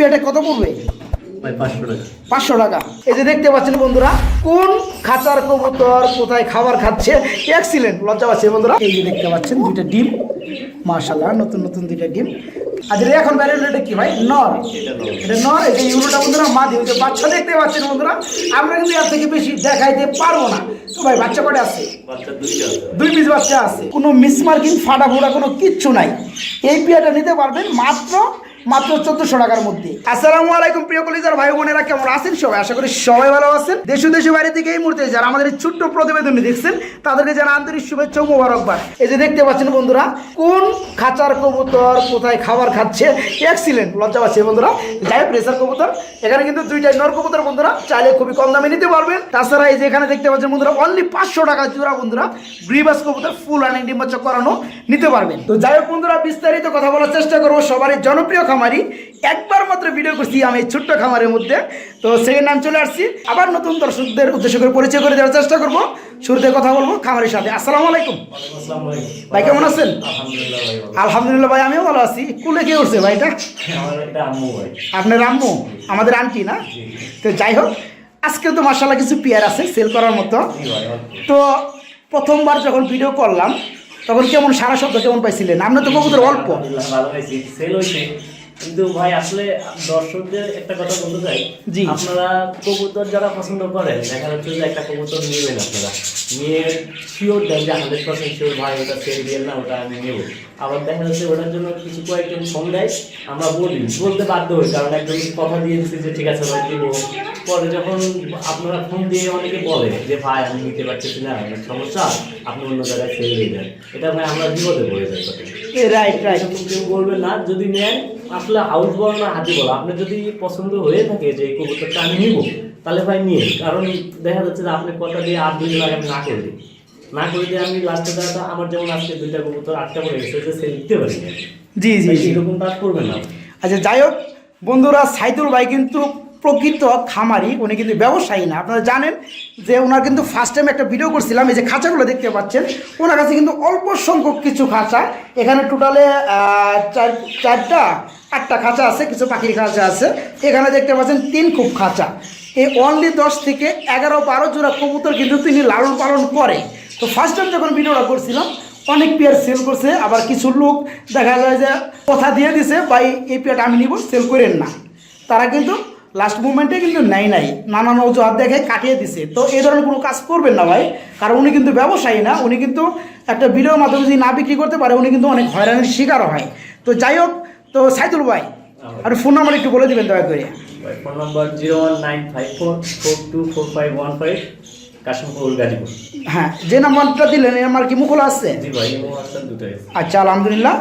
পেয়ারটা কত পড়বে? পাঁচশো টাকা। এই যে দেখতে পাচ্ছেন বন্ধুরা কোন খাঁচার কবুতর কোথায় খাবার খাচ্ছে? এক্সিলেন্ট লজ্জা পাচ্ছে বন্ধুরা। এই যে দেখতে পাচ্ছেন দুইটা ডিম। মার্শাল্লাহ নতুন নতুন দুইটা ডিম। আর এখন বাইরে এটা কি ভাই? নর। এটা নর। এই যে ইউরোটা বন্ধুরা মা যে বাচ্চা দেখতে পাচ্ছেন বন্ধুরা। আমরা কিন্তু এর থেকে বেশি দেখাইতে পারব না। তো ভাই বাচ্চা কটা আছে? দুই পিস বাচ্চা আছে। কোনো মিসমার্কিং ফাটা ফোটা কোনো কিচ্ছু নাই। এই পেয়ারটা নিতে পারবেন মাত্র মাত্র চোদ্দশো টাকার মধ্যে। আসসালামু আলাইকুম প্রিয় কলিজার ভাই বোনেরা, কেমন আছেন সবাই? আশা করি সবাই ভালো আছেন। দেশ ও দেশের বাইরে থেকে এই মুহূর্তে যারা আমাদের ছোট্ট প্রতিবেদনটি দেখছেন, তাদেরকে জানা আন্তরিক শুভেচ্ছা মোবারকবাদ। এই যে দেখতে পাচ্ছেন বন্ধুরা, কোন খাঁচার কবুতর কোথায় খাবার খাচ্ছে? এক্সিলেন্ট লজ্জা পাচ্ছে বন্ধুরা। যাই হোক, রেসার কবুতর, এখানে কিন্তু দুইটাই নর কবুতর বন্ধুরা, চাইলে খুবই কম দামে নিতে পারবেন। তাছাড়া এই যে এখানে দেখতে পাচ্ছেন বন্ধুরা অনলি পাঁচশো টাকা জোড়া বন্ধুরা, গ্রিবাস কবুতর ফুল রানিং ডিম্বাচ্চ করানো নিতে পারবেন। তো যাই হোক বন্ধুরা, বিস্তারিত কথা বলার চেষ্টা করব। সবারই জনপ্রিয় খামারি। একবার মাত্র ভিডিও করছি আমি এই ছোট্ট খামারের মধ্যে। তো সেকেন্ড নাম চলে আসছি। আবার নতুন দর্শকদের উদ্দেশ্য করে পরিচয় করে দেওয়ার চেষ্টা করব। শুরুতে কথা বলব খামারের সাথে। আসসালামু আলাইকুম। ভাই কেমন আছেন? আলহামদুলিল্লাহ ভাই আমিও ভালো আছি। কুলে কে উঠছে ভাই এটা? আমার আপনার আম্মু? আমাদের আন্টি না? তো যাই হোক আজকে তো মার্শাল্লাহ কিছু পেয়ার আছে সেল করার মতো। তো প্রথমবার যখন ভিডিও করলাম তখন কেমন সারা শব্দ কেমন পাইছিলেন? আপনার তো কবুতর অল্প। কিন্তু ভাই আসলে দর্শকদের একটা কথা বলতে চাই। জি। আপনারা কবুতর যারা পছন্দ করেন দেখা যাচ্ছে যে একটা কবুতর নেবেন আপনারা। নিয়ে শিওর দেন যে হান্ড্রেড পার্সেন্ট শিওর ভাই ওটা সেল দিয়ে না ওটা আমি নেব। আবার দেখা যাচ্ছে ওটার জন্য কিছু কয়েকজন ফোন দেয় আমরা বলি বলতে বাধ্য হই কারণ একজন কথা দিয়ে দিচ্ছি যে ঠিক আছে ভাই দিব। পরে যখন আপনারা ফোন দিয়ে অনেকে বলে যে ভাই আমি নিতে পারতেছি না সমস্যা আপনি অন্য জায়গায় সেল দিয়ে দেন। এটা ভাই আমরা বিপদে পড়ে যাই রাইট রাইট কেউ বলবে না যদি নেন আসলে হাউস বল না হাতি বল আপনি যদি পছন্দ হয়ে থাকে যে এই কবুতরটা আমি নিব তাহলে ভাই নিয়ে কারণ দেখা যাচ্ছে যে আপনি কথা দিয়ে আট দিন লাগে আমি না করে দিই। না করে দিয়ে আমি লাস্টে দেখা আমার যেমন আজকে দুইটা কবুতর আটটা পড়ে গেছে যে সে দিতে পারি না জি জি এরকম কাজ করবেন না। আচ্ছা যাই হোক বন্ধুরা সাইদুল ভাই কিন্তু প্রকৃত খামারি উনি কিন্তু ব্যবসায়ী না। আপনারা জানেন যে ওনার কিন্তু ফার্স্ট টাইম একটা ভিডিও করছিলাম এই যে খাঁচাগুলো দেখতে পাচ্ছেন ওনার কাছে কিন্তু অল্প সংখ্যক কিছু খাঁচা। এখানে টোটালে চার চারটা আটটা খাঁচা আছে, কিছু পাখির খাঁচা আছে। এখানে দেখতে পাচ্ছেন তিন খুব খাঁচা। এই অনলি দশ থেকে এগারো বারো জোড়া কবুতর কিন্তু তিনি লালন পালন করে। তো ফার্স্ট টাইম যখন ভিডিওটা করছিলাম, অনেক পেয়ার সেল করছে, আবার কিছু লোক দেখা যায় যে কথা দিয়ে দিছে, ভাই, এই পেয়ারটা আমি নিব সেল করেন না। তারা কিন্তু লাস্ট মুমেন্টে কিন্তু নাই নাই, নানান অজুহাত দেখে কাটিয়ে দিছে। তো এই ধরনের কোনো কাজ করবেন না ভাই, কারণ উনি কিন্তু ব্যবসায়ী না, উনি কিন্তু একটা ভিডিওর মাধ্যমে যদি না বিক্রি করতে পারে, উনি কিন্তু অনেক হয়রানির শিকার হয়। তো যাই হোক তো সাইদুল ভাই আর ফোন নাম্বার একটু বলে দিবেন দয়া করে। Phone number zero one nine five four four two four five one five Kashimpur Gazipur. হ্যাঁ যে নাম্বারটা দিলেন এই নাম্বার কি মুখল আসছে জি ভাই দুটোই আচ্ছা আলহামদুলিল্লাহ।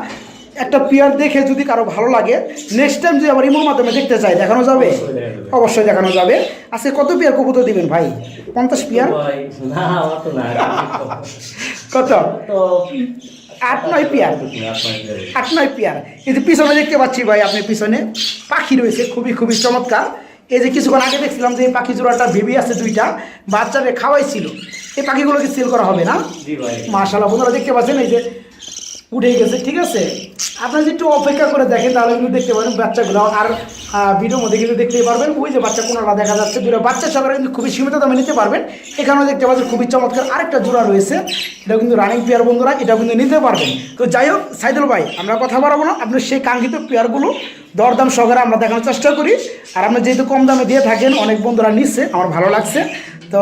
একটা পিয়ার দেখে যদি কারও ভালো লাগে নেক্সট টাইম যদি আবার ইমোর মাধ্যমে দেখতে চাই দেখানো যাবে? অবশ্যই দেখানো যাবে। আজকে কত পিয়ার কবুতর দিবেন ভাই? পঞ্চাশ পিয়ার কত? আট নয় পেয়ার। আট নয় পেয়ার। এই যে পিছনে দেখতে পাচ্ছি ভাই আপনি পিছনে। পাখি রয়েছে খুবই খুবই চমৎকার। এই যে কিছুক্ষণ আগে দেখছিলাম যে এই পাখি জোড়াটা ভেবি আছে দুইটা বাচ্চাকে খাওয়াইছিল। এই পাখিগুলোকে সেল করা হবে না? মার্শাল মাশাল্লাহ বন্ধুরা দেখতে পাচ্ছেন এই যে উঠে গেছে, ঠিক আছে? আপনারা যদি একটু অপেক্ষা করে দেখেন, তাহলে কিন্তু দেখতে পারেন বাচ্চাগুলো। আর ভিডিওর মধ্যে কিন্তু দেখতেই পারবেন, ওই যে বাচ্চা কোনোটা দেখা যাচ্ছে, দুটো বাচ্চা সহকারে কিন্তু খুবই সীমিত দামে নিতে পারবেন। এখানেও দেখতে পাচ্ছেন, খুবই চমৎকার আরেকটা জোড়া রয়েছে। এটা কিন্তু রানিং পেয়ার বন্ধুরা, এটা কিন্তু নিতে পারবেন। তো যাই হোক, সাইদুল ভাই, আমরা কথা বাড়াবো না। আপনার সেই কাঙ্ক্ষিত পেয়ারগুলো দরদাম সহকারে আমরা দেখানোর চেষ্টা করি। আর আমরা যেহেতু কম দামে দিয়ে থাকেন, অনেক বন্ধুরা নিচ্ছে, আমার ভালো লাগছে। তো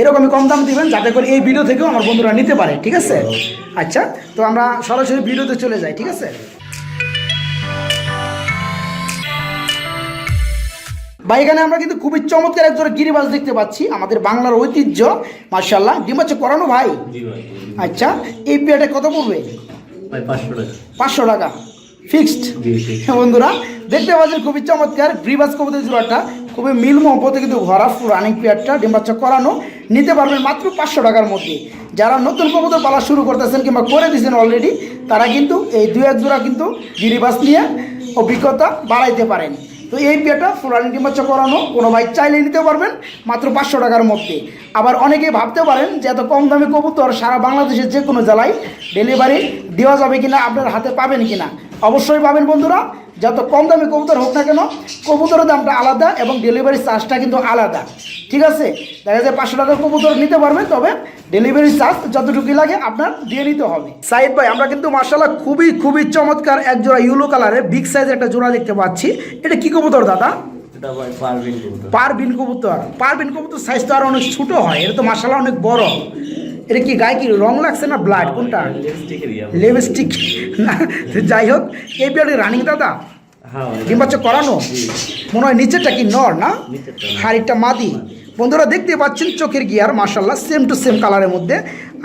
এরকমই কম দাম দিবেন যাতে করে এই ভিডিও থেকেও আমার বন্ধুরা নিতে পারে ঠিক আছে? আচ্ছা তো আমরা সরাসরি ভিডিওতে চলে যাই ঠিক আছে? ভাই এখানে আমরা কিন্তু খুবই চমৎকার এক জোড়া গিরিবাজ দেখতে পাচ্ছি আমাদের বাংলার ঐতিহ্য মার্শাল্লাহ ডিম হচ্ছে করানো ভাই? আচ্ছা এই পেয়ারটা কত পড়বে? পাঁচশো টাকা। ফিক্সড বন্ধুরা দেখতে পাচ্ছেন খুবই চমৎকার গ্রিবাস কবুতর জোড়াটা। খুবই মিল মহব্বতে কিন্তু ভরা রানিং পেয়ারটা ডিম্বাচ্চা করানো নিতে পারবেন মাত্র পাঁচশো টাকার মধ্যে। যারা নতুন কবুতর পালা শুরু করতেছেন কিংবা করে দিয়েছেন অলরেডি তারা কিন্তু এই দুই এক জোড়া কিন্তু গিরিবাস নিয়ে অভিজ্ঞতা বাড়াইতে পারেন। তো এই পেয়ারটা ফুলানি ডিম্বাচ্চা করানো, কোনো ভাই চাইলে নিতে পারবেন মাত্র পাঁচশো টাকার মধ্যে। আবার অনেকেই ভাবতে পারেন যে এত কম দামে কবুতর সারা বাংলাদেশের যে কোনো জেলায় ডেলিভারি দেওয়া যাবে কিনা, আপনার হাতে পাবেন কিনা। অবশ্যই পাবেন বন্ধুরা যত কম দামি কবুতর হোক না কেন কবুতরের দামটা আলাদা এবং ডেলিভারি চার্জটা কিন্তু আলাদা। ঠিক আছে? দেখা যায় পাঁচশো টাকার কবুতর নিতে পারবেন তবে ডেলিভারি চার্জ যতটুকুই লাগে আপনার দিয়ে নিতে হবে। সাইদ ভাই আমরা কিন্তু মার্শাল্লাহ খুবই খুবই চমৎকার এক জোড়া ইউলো কালারের বিগ সাইজের একটা জোড়া দেখতে পাচ্ছি। এটা কি কবুতর দাদা? পারবিন কবুতর। পারবিন কবুতর। সাইজ তো আর অনেক ছোটো হয় এটা তো মার্শাল্লাহ অনেক বড়। এটা কি গায়ে কি রং লাগছে না ব্লাড কোনটা? লিপস্টিক না যাই হোক এই বিয়ারে রানিং দাদা? হ্যাঁ ভাই, করানো? মনে হয় নিচেরটা কি নর না। হাড়িটা মাদি। বন্ধুরা দেখতে পাচ্ছেন চোখের গিয়ার মার্শাল্লাহ সেম টু সেম কালারের মধ্যে।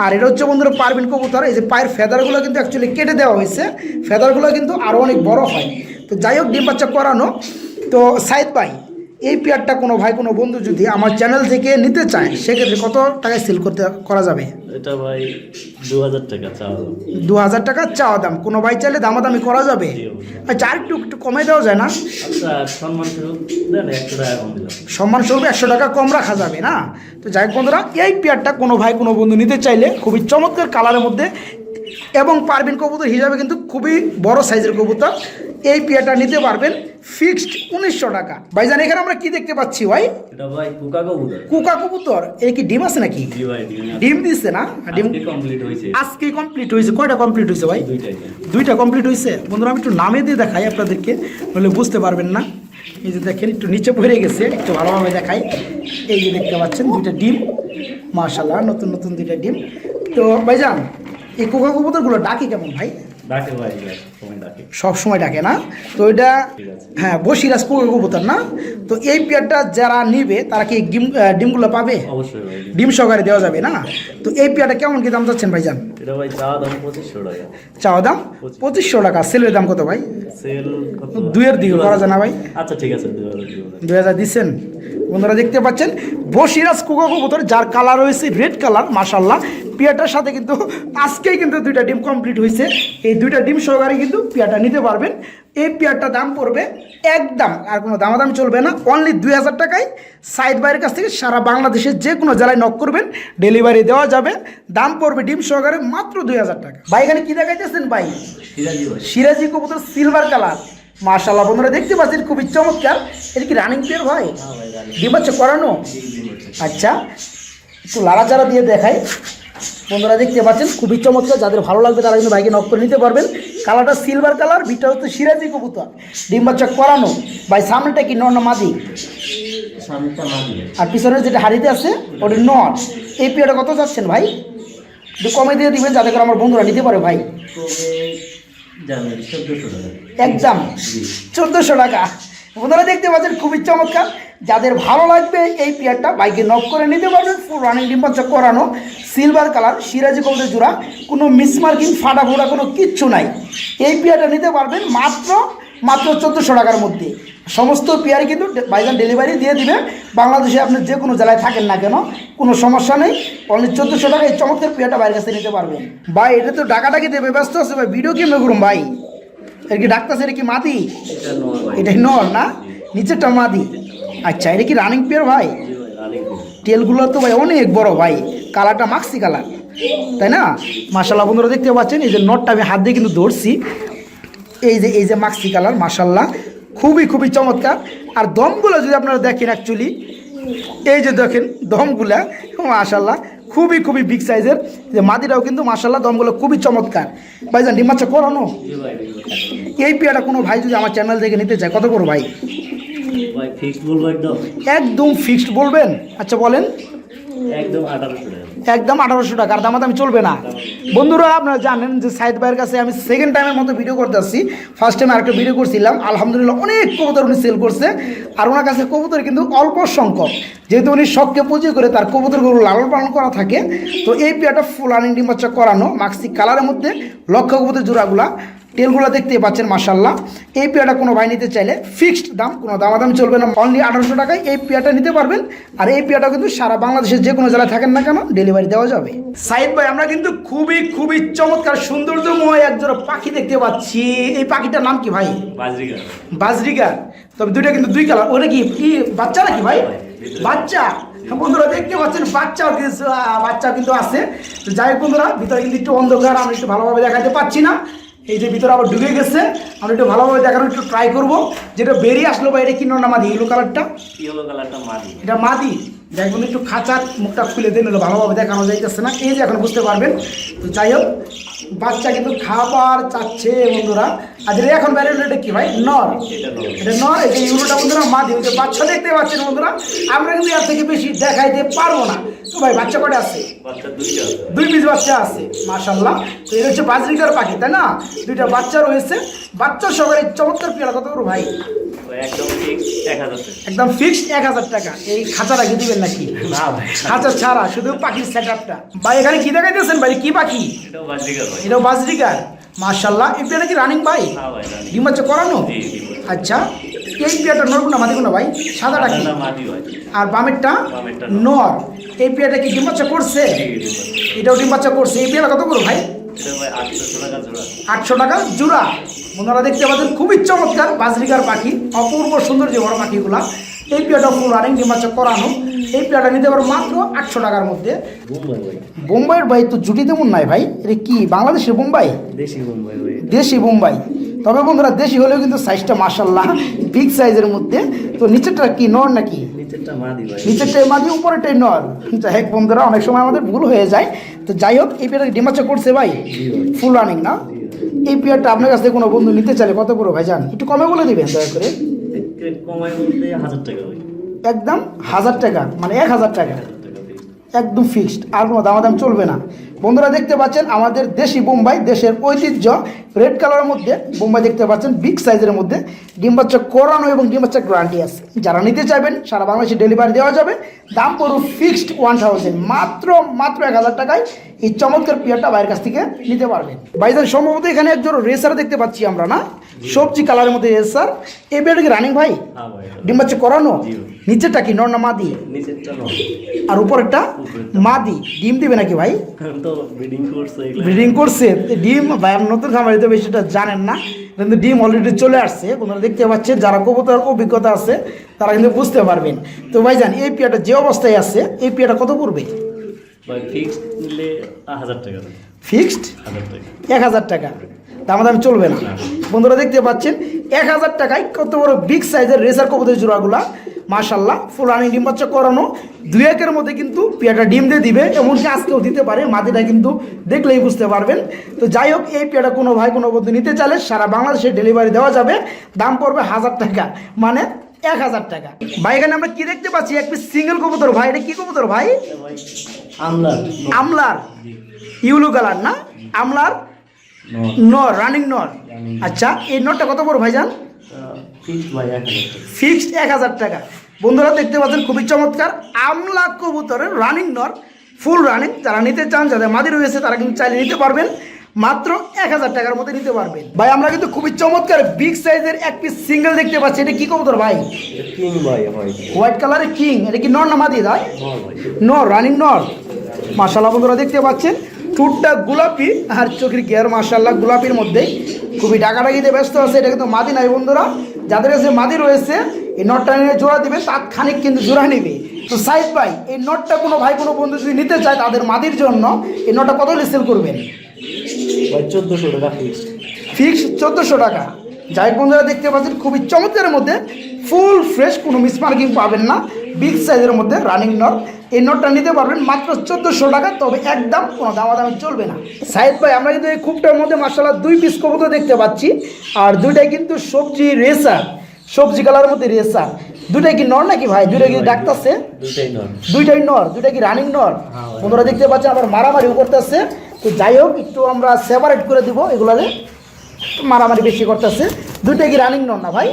আর এটা হচ্ছে বন্ধুরা পারবিন কবুতর এই যে পায়ের ফেদারগুলো কিন্তু অ্যাকচুয়ালি কেটে দেওয়া হয়েছে। ফেদারগুলো কিন্তু আরও অনেক বড় হয়। তো যাই হোক ডিম বাচ্চা করানো। তো সাইদ ভাই এই পেয়ারটা কোনো ভাই কোনো বন্ধু যদি আমার চ্যানেল থেকে নিতে চায় সেক্ষেত্রে কত টাকায় সেল করতে করা যাবে? এটা ভাই দু হাজার টাকা চাওয়া দাম। দু হাজার টাকা চাওয়া দাম। কোনো ভাই চাইলে দামাদামি করা যাবে? আচ্ছা আর একটু একটু কমে দেওয়া যায় না? আচ্ছা সম্মান স্বরূপ একশো টাকা কম সম্মান স্বরূপ একশো টাকা কম রাখা যাবে না? তো যাই হোক বন্ধুরা এই পেয়ারটা কোনো ভাই কোনো বন্ধু নিতে চাইলে খুবই চমৎকার কালারের মধ্যে এবং পারবেন কবুতর হিসাবে কিন্তু খুবই বড় সাইজের কবুতর। এই পেয়ারটা নিতে পারবেন। ফিক্সড উনিশশো টাকা। ভাই ভাইজান এখানে আমরা কি দেখতে পাচ্ছি ভাই? কুকা কবুতর। এর কি ডিম আছে নাকি? ডিম ডিম দিচ্ছে না? ডিম আজকে কমপ্লিট হয়েছে। কয়টা কমপ্লিট হয়েছে ভাই? দুইটা কমপ্লিট হয়েছে। বন্ধুরা আমি একটু নামে দিয়ে দেখাই আপনাদেরকে নইলে বুঝতে পারবেন না। এই যে দেখেন একটু নিচে পড়ে গেছে একটু ভালোভাবে দেখাই। এই যে দেখতে পাচ্ছেন দুইটা ডিম। মার্শাল্লাহ নতুন নতুন দুইটা ডিম। তো ভাইজান এই কোকা কবুতরগুলো ডাকে কেমন ভাই? ডাকে ভাই। ভাই, সময় ডাকে সব সময় ডাকে না? তো এটা হ্যাঁ বসিরাজ কবুতর না? তো এই পেয়ারটা যারা নিবে তারা কি ডিম ডিমগুলো পাবে? ডিম। সহকারে দেওয়া যাবে না? তো এই পেয়ারটা কেমন কি দাম চাচ্ছেন ভাইজান? ভাই চাওয়া দাম পঁচিশশো টাকা। সেলের দাম কত ভাই? দুইয়ের দিকে করা যায় না ভাই? আচ্ছা ঠিক আছে দুই হাজার দিচ্ছেন? বন্ধুরা দেখতে পাচ্ছেন বসিরাজ কুকা কবুতর যার কালার হয়েছে রেড কালার মাশাল্লাহ পিয়াটার সাথে কিন্তু আজকেই কিন্তু দুইটা ডিম কমপ্লিট হয়েছে। এই দুইটা ডিম সহকারে কিন্তু পিয়াটা নিতে পারবেন। এই পেয়ারটা দাম পড়বে একদম আর কোনো দামাদাম চলবে না। অনলি দুই হাজার টাকায় সাইড বাইরের কাছ থেকে সারা বাংলাদেশের যে কোনো জেলায় নক করবেন। ডেলিভারি দেওয়া যাবে। দাম পড়বে ডিম সহকারে মাত্র দুই হাজার টাকা। ভাই এখানে কী দেখাইতেছেন ভাই? সিরাজি ভাই। সিরাজি কবুতর সিলভার কালার মার্শাল্লাহ বন্ধুরা দেখতে পাচ্ছেন খুবই চমৎকার। এটা কি রানিং পেয়ার ভাই। ভাই রানি ডিম হচ্ছে করানো আচ্ছা একটু লাড়াচাড়া দিয়ে দেখাই। বন্ধুরা দেখতে পাচ্ছেন খুবই চমৎকার যাদের ভালো লাগবে তারা কিন্তু বাইকে নক করে নিতে পারবেন। কালারটা সিলভার কালার বিটা হচ্ছে সিরাজি কবুতর। ডিম বাচ্চা করানো ভাই সামনেটা কি নর না মাদি? আর পিছনে যেটা হাড়িতে আছে ওটা নর। এই পেয়ারটা কত চাচ্ছেন ভাই? একটু কমে দিয়ে দিবেন যাতে করে আমার বন্ধুরা নিতে পারে ভাই। একদম। চোদ্দোশো টাকা। বন্ধুরা দেখতে পাচ্ছেন খুবই চমৎকার। যাদের ভালো লাগবে এই পেয়ারটা বাইকে নক করে নিতে পারবেন। ফুল রানিং ডিম বাচ্চা করানো সিলভার কালার সিরাজি কবুতর জোড়া, কোনো মিসমার্কিং ফাটা ফোটা কোনো কিচ্ছু নাই। এই পেয়ারটা নিতে পারবেন মাত্র মাত্র চোদ্দোশো টাকার মধ্যে। সমস্ত পেয়ারই কিন্তু বাইজান ডেলিভারি দিয়ে দিবে। বাংলাদেশে আপনি যে কোনো জেলায় থাকেন না কেন, কোনো সমস্যা নেই। অনলি চোদ্দোশো টাকা এই চমৎকার পেয়ারটা বাইরের কাছে নিতে পারবেন। ভাই, এটা তো ডাকাটাকি দেবে, ব্যস্ত আছে ভাই ভিডিও কেমন করুন ভাই। এর কি ডাক্তার এটা কি মাদি? এটা এটাই নর না? নিচেরটা মাদি। আচ্ছা এটা কি রানিং পেয়ার ভাই? টেলগুলো তো ভাই অনেক বড় ভাই। কালারটা মাক্সি কালার তাই না? মাসাল্লাহ বন্ধুরা দেখতে পাচ্ছেন এই যে নটটা আমি হাত দিয়ে কিন্তু ধরছি। এই যে এই যে মাক্সি কালার মাসাল্লাহ খুবই খুবই চমৎকার। আর দমগুলো যদি আপনারা দেখেন অ্যাকচুয়ালি এই যে দেখেন দমগুলা মাশাল্লাহ খুবই খুবই বিগ সাইজের যে মাদিরাও কিন্তু মাশাল্লাহ দমগুলো খুবই চমৎকার। ভাই ভাইজান ডিমাচ্ছা করানো এই পেয়াটা কোনো ভাই যদি আমার চ্যানেল দেখে নিতে চায় কত করো ভাই? একদম। ফিক্সড বলবেন? আচ্ছা বলেন। একদম আঠারোশো টাকা। টাকার দামাদামি চলবে না। বন্ধুরা, আপনারা জানেন যে সাইদ ভাইয়ের কাছে আমি সেকেন্ড টাইমের মতো ভিডিও করতে আসছি ফার্স্ট টাইম আরেকটা ভিডিও করছিলাম। আলহামদুলিল্লাহ অনেক কবুতর উনি সেল করছে। আর ওনার কাছে কবুতর কিন্তু অল্প সংখ্যক। যেহেতু উনি শখকে পুঁজি করে তার কবুতরগুলো লালন পালন করা থাকে, তো এই পেয়ারটা ফুল আর্নিং ডিম বাচ্চা করানো মাক্সি কালারের মধ্যে লক্ষ কবুতর জোড়াগুলা। তেলগুলো দেখতে পাচ্ছেন মাসাল্লাহ এই পেয়ারটা কোনো ভাই নিতে চাইলে ফিক্সড দাম কোনো দামাদামি চলবে না। অনলি আঠারোশো টাকায় এই পেয়ারটা নিতে পারবেন। আর এই পেয়ারটা কিন্তু সারা বাংলাদেশের যে কোনো জেলায় থাকেন না কেন ডেলিভারি দেওয়া যাবে। সাইদ ভাই আমরা কিন্তু খুবই খুবই চমৎকার সৌন্দর্যময় একজোড়া পাখি দেখতে পাচ্ছি। এই পাখিটার নাম কি ভাই? বাজরিকা বাজরিকা তবে দুইটা কিন্তু দুই কালার। ওটা কি কি বাচ্চা নাকি ভাই? বাচ্চা। হ্যাঁ, বন্ধুরা দেখতে পাচ্ছেন বাচ্চাও কিন্তু বাচ্চা কিন্তু আছে। তো যাই বন্ধুরা ভিতরে কিন্তু একটু অন্ধকার আমরা একটু ভালোভাবে দেখাতে পাচ্ছি না। এই যে ভিতরে আবার ঢুকে গেছে আমরা একটু ভালোভাবে দেখানোর একটু ট্রাই করব। যেটা বেরিয়ে আসলো বা এটা কিনো না মাদি? ইয়েলো কালারটা ইয়েলো কালারটা মাদি। এটা মাদি। দেখবেন একটু খাঁচার মুখটা খুলে দেন ভালোভাবে দেখানো যাইতেছে না। এই যে এখন বুঝতে পারবেন। তো যাই হোক বাচ্চা কিন্তু খাবার চাচ্ছে বন্ধুরা। আর যেটা এখন বেরোলো এটা কি ভাই? নর। এটা নয় এই যে ইউরোটা বন্ধুরা মা ওই যে বাচ্চা দেখতে পাচ্ছেন বন্ধুরা। আমরা কিন্তু এর থেকে বেশি দেখাইতে পারব না। তো ভাই বাচ্চা কটা আছে? দুই পিস বাচ্চা আছে মাশাল্লাহ তো এটা হচ্ছে বাজরিকার পাখি তাই না? দুইটা বাচ্চা রয়েছে। বাচ্চা সবার এই চমৎকার পেয়ারা কত করব ভাই? একদম ফিক্সড এক হাজার টাকা। এই খাঁচা রাখি দিবেন নাকি? খাঁচা ছাড়া শুধু পাখির সেট আপটা ভাই এখানে কি দেখাইতেছেন ভাই? কি পাখি? এটাও এটাও বাজরিকার মাশাল্লাহ এই পেয়ারা কি রানিং ভাই ডিম বাচ্চা করানো? আচ্ছা এই পেয়ারটা নরবো না মাদি না ভাই? সাদাটা কি? আর বামেরটা? নর। এই পেয়ারটা কি ডিম বাচ্চা করছে। এটাও ডিম বাচ্চা করছে। এই পেয়ারা কত করো ভাই? আটশো টাকা জোড়া। ওনারা দেখতে পাচ্ছেন খুবই চমৎকার বাজরিকার পাখি। অপূর্ব সুন্দর যে বড় পাখিগুলা। এই পেয়ারটা ফুল রানিং ডিম বাচ্চা করানো। এই পেয়ারটা নিতে পারো মাত্র আটশো টাকার মধ্যে। বোম্বাইয়ের ভাই তো জুটি তেমন নাই ভাই। এটা কি বাংলাদেশের বোম্বাই? দেশি বোম্বাই তবে বন্ধুরা দেশি হলেও কিন্তু সাইজটা মার্শাল্লাহ বিগ সাইজের মধ্যে। তো নিচেরটা কি নর নাকি? নিচেরটা মাদি মাঝে উপরেরটাই নর। যাই হোক বন্ধুরা অনেক সময় আমাদের ভুল হয়ে যায়। তো যাই হোক এই পেয়ারটা ডিমাচা করছে ভাই? ফুল রানিং না? এই পেয়ারটা আপনার কাছ থেকে কোনো বন্ধু নিতে চাইলে কত করে ভাই জান? একটু কমে বলে দিবেন। দয়া করে কমায় বলতে হাজার টাকা একদম হাজার টাকা মানে এক হাজার টাকা। একদম ফিক্সড আর কোনো দামাদাম চলবে না। বন্ধুরা দেখতে পাচ্ছেন, আমাদের দেশি বোম্বাই, দেশের ঐতিহ্য রেড কালারের মধ্যে, বোম্বাই দেখতে পাচ্ছেন বিগ সাইজের মধ্যে। ডিম বাচ্চা করানো এবং ডিম বাচ্চা গ্যারান্টি আছে। যারা নিতে চাইবেন, সারা বাংলাদেশে ডেলিভারি দেওয়া যাবে। দাম পড়ো ফিক্সড ওয়ান থাউজেন্ড মাত্র মাত্র এক হাজার টাকায় এই চমৎকার পেয়ারটা বাইরের কাছ থেকে নিতে পারবেন। ভাইজান, সম্ভবত এখানে একজন রেসার দেখতে পাচ্ছি আমরা, না? সবজি কালারের মধ্যে রেসার এই পেয়ারটা কি রানিং ভাই? ডিম বাচ্চা করানো? নিচেরটা কি নর না মাদি? আর উপরেরটা? মাদি। ডিম দিবে নাকি ভাই? ব্রিডিং করছে ডিম ভাই নতুন খামারি তো বেশিটা জানেন না। কিন্তু ডিম অলরেডি চলে আসছে। আপনারা দেখতে পাচ্ছেন যারা কবুতর অভিজ্ঞতা আছে তারা কিন্তু বুঝতে পারবেন। তো ভাই জান এই পিয়াটা যে অবস্থায় আছে এই পিয়াটা কত পড়বে। ফিক্সড এক হাজার টাকা। দাম দাম চলবে না। বন্ধুরা দেখতে পাচ্ছেন এক হাজার টাকায় কত বড় বিগ সাইজের রেসার কবুতর জোড়াগুলা। মাশাল্লাহ ফুলানি ডিম বাচ্চা করানো। দুই একের মধ্যে কিন্তু পেয়াটা ডিম দিয়ে দিবে এমনকি আজকেও দিতে পারে মাটিটা কিন্তু দেখলেই বুঝতে পারবেন। তো যাই হোক এই পেয়াটা কোনো ভাই কোনো বন্ধু নিতে চাইলে সারা বাংলাদেশে ডেলিভারি দেওয়া যাবে। দাম পড়বে হাজার টাকা মানে এক হাজার টাকা। ভাই এখানে আমরা কি দেখতে পাচ্ছি? এক পিস সিঙ্গেল কবুতর ভাই এটা কি কবুতর ভাই? ভাই আমলার। আমলার। ইউলো কালার না? আমলার নর রানিং নর আচ্ছা এই নটটা কত বড় ভাইজান? ফিক্সড এক হাজার টাকা। বন্ধুরা দেখতে পাচ্ছেন খুবই চমৎকার আমলা কবুতরের রানিং নর ফুল রানিং যারা নিতে চান যাদের মাদি রয়েছে তারা কিন্তু চাইলে নিতে পারবেন। মাত্র এক হাজার টাকার মধ্যে নিতে পারবেন। ভাই আমরা কিন্তু খুবই চমৎকার বিগ সাইজের এক পিস সিঙ্গেল দেখতে পাচ্ছি। এটা কি কবুতর ভাই? কিং ভাই হোয়াইট কালারের কিং এটা কি নর না মাদি ভাই? নর রানিং নর মাশাল্লাহ বন্ধুরা দেখতে পাচ্ছেন। টুটটা গোলাপি আর চোখের গিয়ার মার্শাল্লাহ গোলাপির মধ্যেই। খুবই ডাকাডাকিতে ব্যস্ত আছে এটা কিন্তু মাদি নাই বন্ধুরা। যাদের কাছে মাদি রয়েছে এই নটটা নিয়ে জোড়া দিবে তাৎক্ষণিক কিন্তু জোড়া নেবে। তো সাইদ ভাই এই নটটা কোনো ভাই কোনো বন্ধু যদি নিতে চায় তাদের মাদির জন্য এই নটটা কত সেল করবেন? চোদ্দোশো টাকা ফিক্সড ফিক্সড চোদ্দোশো টাকা। যাই বন্ধুরা দেখতে পাচ্ছেন খুবই চমৎকারের মধ্যে ফুল ফ্রেশ কোনো মিসমার্কিং পাবেন না। বিগ সাইজের মধ্যে রানিং নট এই নটটা নিতে পারবেন মাত্র চোদ্দোশো টাকা তবে একদম কোনো দামাদামি চলবে না। সাইদ ভাই আমরা কিন্তু এই খুবটার মধ্যে মার্শাল্লাহ দুই পিস কবুতর দেখতে পাচ্ছি আর দুইটাই কিন্তু সবজি রেসার সবজি কালারের মধ্যে রেসার দুটাই কি নর নাকি ভাই? দুইটা কি ডাকতেছে? দুইটাই নর দুইটা কি রানিং নর হ্যাঁ বন্ধুরা দেখতে পাচ্ছেন আবার মারামারিও করতেছে। তো যাই হোক একটু আমরা সেপারেট করে দিব এগুলারে মারামারি বেশি করতেছে। দুইটা কি রানিং নর না ভাই?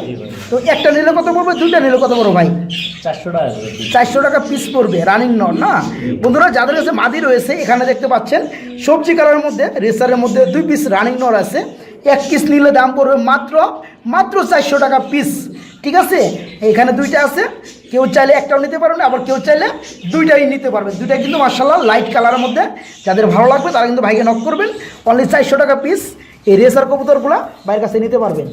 তো একটা নিলে কত পড়বে? দুইটা নিলে কত পড়বে ভাই? চারশো টাকা চারশো টাকা পিস পড়বে রানিং নর না? বন্ধুরা যাদের কাছে মাদি রয়েছে এখানে দেখতে পাচ্ছেন সবজি কালারের মধ্যে রেসারের মধ্যে দুই পিস রানিং নর আছে। এক পিস নিলে দাম পড়বে মাত্র মাত্র চারশো টাকা পিস ঠিক আছে? এখানে দুইটা আছে। কেউ চাইলে একটাও নিতে পারবেন আবার কেউ চাইলে দুইটাই নিতে পারবেন। দুইটাই কিন্তু মার্শাল্লাহ লাইট কালারের মধ্যে। যাদের ভালো লাগবে তারা কিন্তু ভাইকে নক করবেন। অনলি চারশো টাকা পিস এই রেসার কবুতরগুলো বাইরের কাছে নিতে পারবেন।